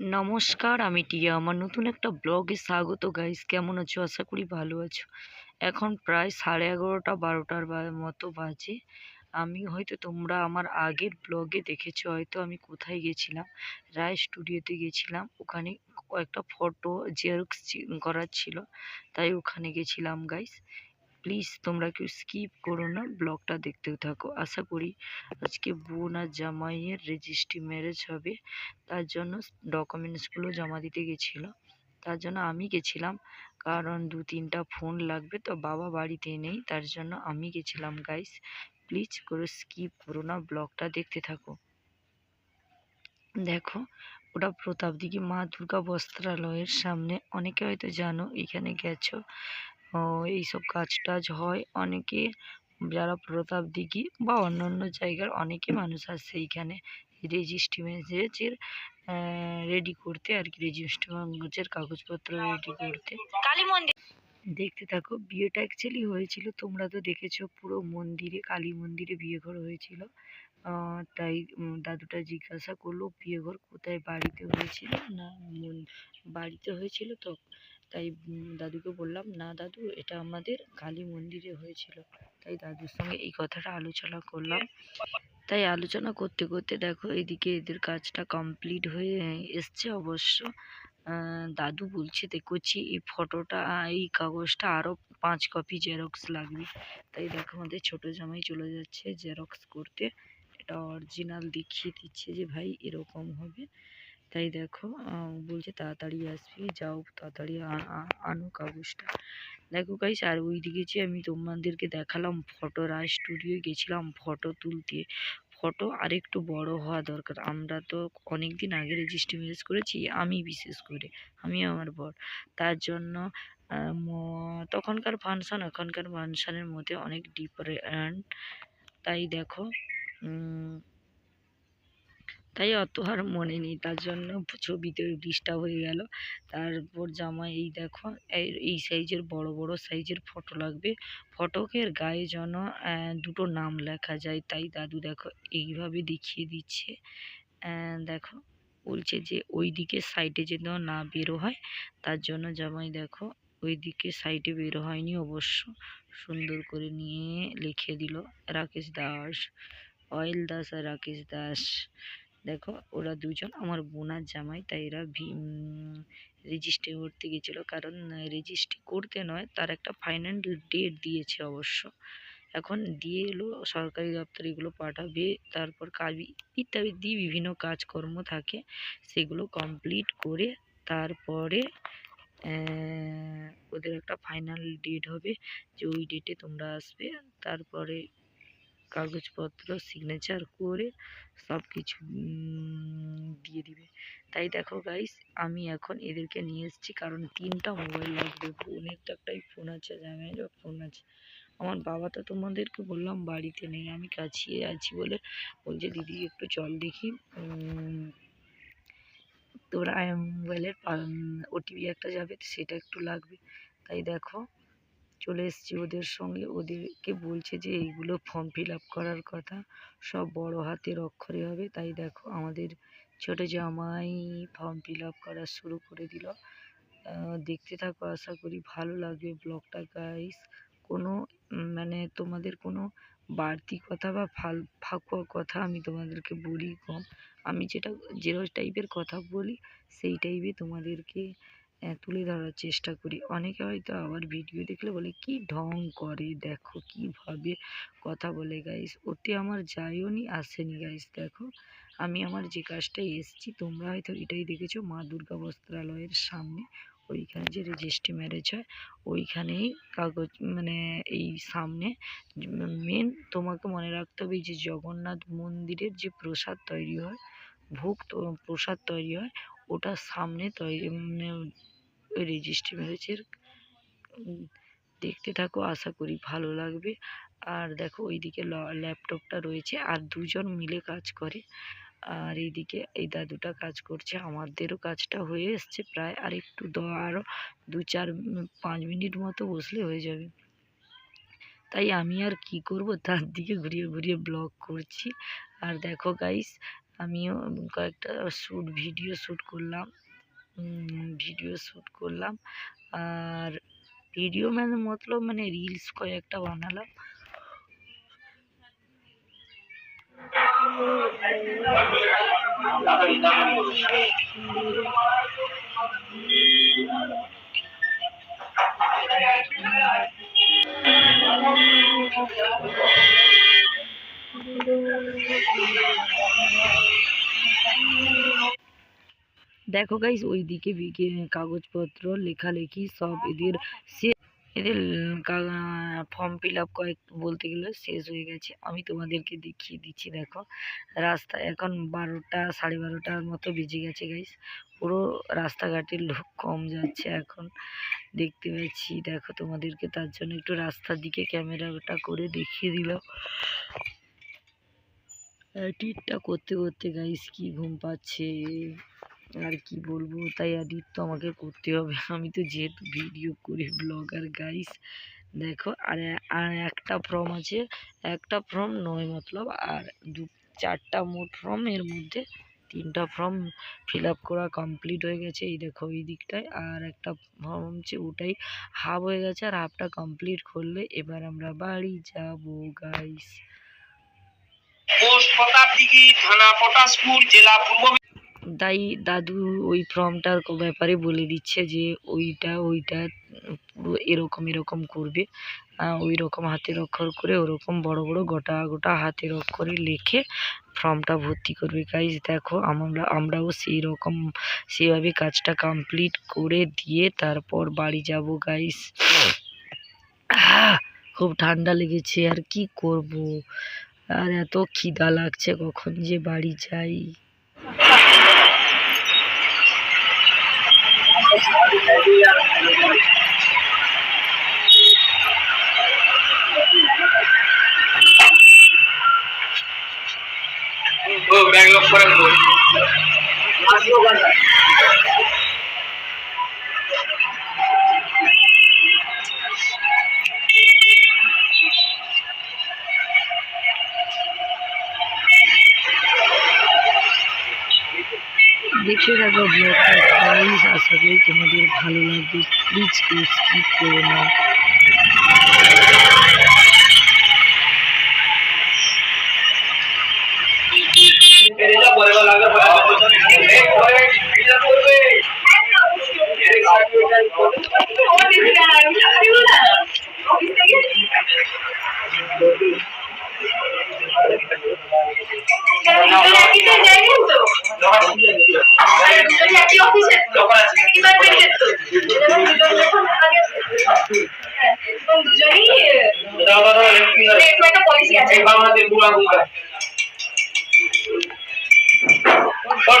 নমস্কার, আমি টিয়া। আমার নতুন একটা ব্লগে স্বাগত গাইস কেমন আছো? আশা করি ভালো আছো। এখন প্রায় সাড়ে এগারোটা, বারোটার মতো বাজে। আমি হয়তো তোমরা আমার আগের ব্লগে দেখেছ, হয়তো আমি কোথায় গেছিলাম? রায় স্টুডিওতে গেছিলাম। ওখানে কয়েকটা ফটো জেরক্স করার ছিল। তাই ওখানে গেছিলাম গাইস প্লিজ তোমরা কেউ স্কিপ করো না, ব্লগটা দেখতে থাকো। আশা করি আজকে বোন আর জামাইয়ের রেজিস্ট্রি ম্যারেজ হবে। তার জন্য ডকুমেন্টসগুলো জমা দিতে গেছিল। তার জন্য আমি গেছিলাম, কারণ দু তিনটা ফোন লাগবে, তো বাবা বাড়িতে নেই, তার জন্য আমি গেছিলাম গাইস প্লিজ করে স্কিপ করো না, ব্লগটা দেখতে থাকো। দেখো, ওটা প্রতাপদিঘি মা দুর্গা বস্ত্রালয়ের সামনে, অনেকে হয়তো জানো, এখানে গেছো। এইসব কাজ টাজ হয় অনেকে। যারা প্রতাপ দিঘি বা অন্যান্য জায়গার অনেকে মানুষ আসে এইখানে। রেজিস্ট্রি ম্যারেজের রেডি করতে আর কি রেজিস্ট্রি ম্যারেজের কাগজপত্র রেডি করতে। কালী মন্দির। দেখতে থাকো বিয়েটা অ্যাকচুয়ালি হয়েছিল তোমরা তো দেখেছ পুরো মন্দিরে কালী মন্দিরে বিয়ে ঘর হয়েছিল তাই দাদুটা জিজ্ঞাসা করল বিয়ে ঘর কোথায়? বাড়িতে হয়েছিল না মন- বাড়িতে হয়েছিল তো তাই দাদুকে বললাম, না দাদু, এটা আমাদের কালী মন্দিরে হয়েছিল। তাই দাদুর সঙ্গে এই কথাটা আলোচনা করলাম। তাই আলোচনা করতে করতে দেখো এদিকে এদের কাজটা কমপ্লিট হয়ে এসছে অবশ্য। দাদু বলছে দেখছি এই ফটোটা, এই কাগজটা আরও পাঁচ কপি জেরক্স লাগবে। তাই দেখো আমাদের ছোটো জামাই চলে যাচ্ছে জেরক্স করতে। এটা অরিজিনাল দেখিয়ে দিচ্ছে যে ভাই এরকম হবে। তাই দেখো বলছে তাড়াতাড়ি আসবি, যাও তাড়াতাড়ি আনো কাগজটা দেখো গাইস আর ওইদিকে যে আমি তোমাদেরকে দেখালাম ফটো রায় স্টুডিও গেছিলাম ফটো তুলতে। ফটো আরেকটু বড় হওয়া দরকার। আমরা তো অনেক দিন আগে রেজিস্ট্রি ম্যারেজ করেছি, আমি বিশেষ করে, আমি আমার বর। তার জন্য তখনকার ফাংশন এখনকার ফাংশনের মধ্যে অনেক ডিফারেন্ট তাই দেখো তাই অত আর মনে নেই। তার জন্য ছবিতে ডিস্টার্ব হয়ে গেল। তারপর জামা এই দেখো, এই সাইজের, বড় বড় সাইজের ফটো লাগবে। ফটকের গায়ে যেন দুটো নাম লেখা যায়। তাই দাদু দেখো, এইভাবে দেখিয়ে দিচ্ছে। দেখো, বলছে যে ওই দিকে সাইডে যেন না বেরো হয়। তার জন্য জামাই দেখো ওই দিকে সাইডে বেরো হয়নি অবশ্য। সুন্দর করে নিয়ে লিখে দিল, রাকেশ দাস, অয়েল দাস আর রাকেশ দাস। দেখো ওরা দুজন, আমার বোনার জামাই, তাই এরা রেজিস্ট্রি করতে গেছিল। কারণ রেজিস্ট্রি করতে নয়, তার একটা ফাইনাল ডেট দিয়েছে অবশ্য। এখন দিয়ে এলো, সরকারি দপ্তরে এগুলো পাঠাবে, তারপর কাবি ইত্যাদি বিভিন্ন কাজকর্ম থাকে, সেগুলো কমপ্লিট করে তারপরে ওদের একটা ফাইনাল ডেট হবে, যে ওই ডেটে তোমরা আসবে। তারপরে কাগজপত্র সিগনেচার করে সব কিছু দিয়ে দিবে। তাই দেখো গাইস আমি এখন এদেরকে নিয়ে এসেছি কারণ তিনটা মোবাইল লাগবে। বোনের তো একটাই ফোন আছে, জামাইয়েরও ফোন আছে। আমার বাবা তো তোমাদেরকে বললাম বাড়িতে নেই, আমি কাছে আছি বলে বলছে, দিদি, একটু চল দেখি। তোর মোবাইলের ওটিপি একটা যাবে, সেটা একটু লাগবে। তাই দেখো চলে এসেছি ওদের সঙ্গে। ওদেরকে বলছে যে, এইগুলো ফর্ম ফিল আপ করার কথা। সব বড় হাতের অক্ষরে হবে। তাই দেখো, আমাদের ছোট জামাই ফর্ম ফিল আপ করা শুরু করে দিল। দেখতে থাকো, আশা করি ভালো লাগবে ব্লগটা গাইস কোনো মানে তোমাদের কোনো বাড়তি কথা বা ফাল, ফাঁকুয়া কথা আমি তোমাদেরকে বলি কম। আমি যেটা, যে টাইপের কথা বলি, সেই টাইপে তোমাদেরকে তুলে ধরার চেষ্টা করি। অনেকে হয়তো আবার ভিডিও দেখলে বলে, কি ঢং করে, দেখো কীভাবে কথা বলে গাইস ওতে আমার যায়ও নি আসেনি গাইস দেখো। আমি আমার যে কাজটায় এসেছি, তোমরা হয়তো এটাই দেখেছ, মা দুর্গা বস্ত্রালয়ের সামনে। ওইখানে যে রেজিস্ট্রি ম্যারেজ হয়, ওইখানেই কাগজ মানে এই সামনে মেন তোমাকে মনে রাখতে হবে যে জগন্নাথ মন্দিরের যে প্রসাদ তৈরি হয়, ভোগ প্রসাদ তৈরি হয় ওটার সামনে তৈরি মানে রেজিস্ট্রি ম্যারেজের দেখতে থাকো, আশা করি ভালো লাগবে। আর দেখো, ওইদিকে ল্যাপটপটা রয়েছে, আর দুজন মিলে কাজ করে। আর এইদিকে এই দাদুটা কাজ করছে, আমাদেরও কাজটা হয়ে এসছে প্রায়, আর একটু দ আরও দু চার পাঁচ মিনিট মতো বসলে হয়ে যাবে। তাই আমি আর কি করব, তার দিকে ঘুরিয়ে ঘুরিয়ে ব্লগ করছি। আর দেখো গাইস আমিও কয়েকটা শ্যুট ভিডিও শ্যুট করলাম। ভিডিও শ্যুট করলাম। আর ভিডিও মানে মতলব মানে রিলস কয়েকটা বানালাম। দেখো গাইস ওইদিকে বিকে কাগজপত্র, লেখালেখি সব এদের সে এদের ফর্ম ফিল আপ কয়েক, বলতে গেলে শেষ হয়ে গেছে। আমি তোমাদেরকে দেখিয়ে দিচ্ছি, দেখো। রাস্তা এখন বারোটা, সাড়ে বারোটার মতো বেজে গেছে গাইস পুরো রাস্তাঘাটের লোক কম যাচ্ছে এখন। দেখতে পাচ্ছি, দেখো তোমাদেরকে তার জন্য একটু রাস্তার দিকে ক্যামেরাটা করে দেখিয়ে দিলাম। এডিটটা করতে করতে গাইস কি ঘুম পাচ্ছে? আর কি বলব? তাই এডিট তো আমাকে করতে হবে। আমি তো যেহেতু ভিডিও করি ব্লগার গাইস দেখো, আর আর একটা ফর্ম আছে। একটা ফর্ম নয় মতলব, আর দু, চারটা মোট ফর্ম এর মধ্যে তিনটা ফর্ম ফিল করা কমপ্লিট হয়ে গেছে। এই দেখো, এই দিকটায়। আর একটা ফর্ম হচ্ছে ওটাই হাফ হয়ে গেছে, আর হাফটা কমপ্লিট করলে এবার আমরা বাড়ি যাব গাইস পোস্ট থানা, পটাশপুর, জেলা পূর্ব তাই দাদু ওই ফর্মটার ব্যাপারে বলে দিচ্ছে যে ওইটা ওইটা এরকম এরকম করবে। ওই রকম হাতের অক্ষর করে, ওরকম বড় বড় গোটা গোটা হাতের অক্ষরে লিখে ফর্মটা ভর্তি করবে। গাইজ দেখো, আমরা, আমরাও সেই রকম সেভাবে কাজটা কমপ্লিট করে দিয়ে তারপর বাড়ি যাব গাইস খুব ঠান্ডা লেগেছে, আর কি করব? আর এত খিদা লাগছে কখন যে বাড়ি যাই। Oh, Bangladesh, Bangladesh. দেখে থাকো ব্লগটা গাইস আশা করি তোমাদের ভালো লাগবে। প্লিজ কেউ স্কিপ করো না এটা পরে লাগবে পরে এই পরে এটা করবে এই দোকান আছে দাদা দাদা এই বাংলাতে বুড়া বুড়া কোন